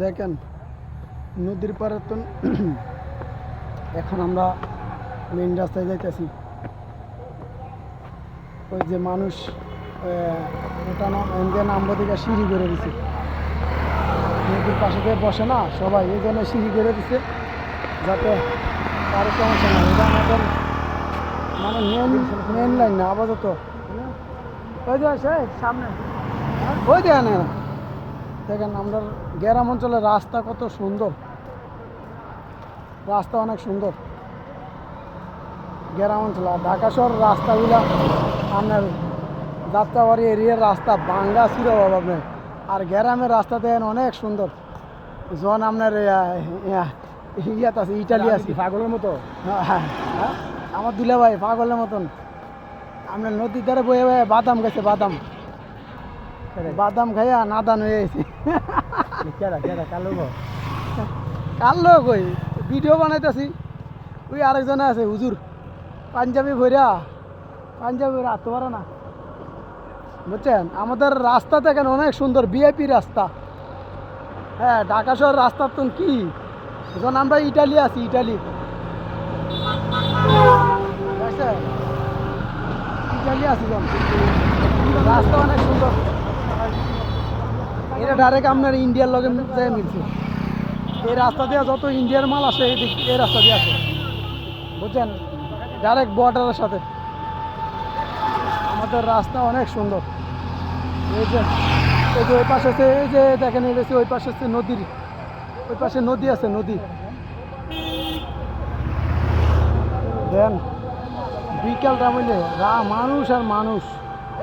দেখেন, নদীর পাড়ে তো এখন আমরা মেন রাস্তায় যাইতেছি। ওই যে মানুষ নামবো সিঁড়ি করে দিছে। নদীর পাশে দিয়ে বসে না সবাই, এই জন্য সিঁড়ি করে দিছে, যাতে কারও সমস্যা না এটা আমাদের মানে মেন মেন লাইন না, আপাতত। ওই যে, সামনে। ওই দেখেন না দেখেন আমরা গ্রাম অঞ্চলের রাস্তা কত সুন্দর। রাস্তা অনেক সুন্দর। গ্রাম অঞ্চল। আর ঢাকা শহর রাস্তাগুলো আপনার যাত্রাবাড়ি এরিয়ার রাস্তা বাংলা ছিল নেই আর গ্রামের রাস্তা দেখেন অনেক সুন্দর। যখন আপনার ইয়াত আছে ইটালি আছে। পাগলের মতো? হ্যাঁ, হ্যাঁ, হ্যাঁ। আমার দুলা ভাই পাগলের মতন। আপনার নদীর ধারে বয়ে বয়ে বাদাম গেছে বাদাম। বাদাম খাইয়া নাদান হয়ে গেছে। কেডা কেডা কালো গো? ওই ভিডিও বানাইতেছি। ওই আরেকজনে আছে হুজুর। পাঞ্জাবি ভৈরা পাঞ্জাবি ভৈরা পারে না। বুঝছেন? আমাদের রাস্তা দেখেন অনেক সুন্দর বিআইপি রাস্তা। হ্যাঁ ঢাকা শহর রাস্তা তো কি? যখন আমরা ইটালি আছি ইটালি? ইটালি আছি যখন। রাস্তা অনেক সুন্দর। এটা ডাইরেক্ট আপনার ইন্ডিয়ার লগে যেয়ে মিলছে এই রাস্তা দিয়ে যত ইন্ডিয়ার মাল আসে এই দিক- এই রাস্তা দিয়ে আসে। বুঝছেন? ডাইরেক্ট বর্ডারের সাথে। আমাদের রাস্তা অনেক সুন্দর। এই যে এই যে ওই পাশে আছে এই যে দেখেন যে ওই পাশে আছে নদীর ওই পাশে নদী আছে, নদী। দেন বিকেলটা বুঝলে, রা মানুষ আর মানুষ।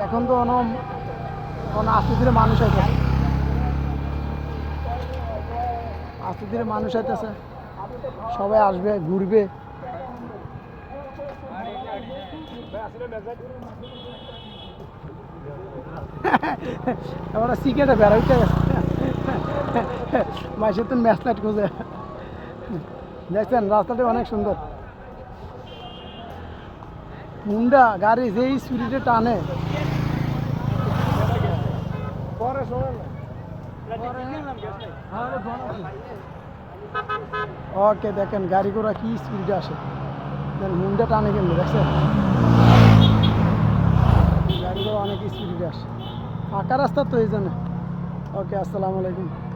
এখন তো অন আস্তে মানুষ আছে আস্তে ধীরে মানুষ আইতেছে সবাই আসবে, ঘুরবে। আমরা সিগারেটে বেড়াইতে মাসে তো ম্যাচ লাইট খুঁজে। দেখছেন, রাস্তাটা অনেক সুন্দর। মুন্ডা, গাড়ি যেই স্পিডে টানে। পরে শোনেন। ওকে, দেখেন, গাড়ি ঘোড়া কি স্পিডে আসে। দেন মুন্ডা টানে কিন্তু, দেখছেন? গাড়ি ঘোড়া অনেক স্পিডে আসে। ফাঁকা রাস্তা তো এই জন্য। ওকে, আসসালামু আলাইকুম।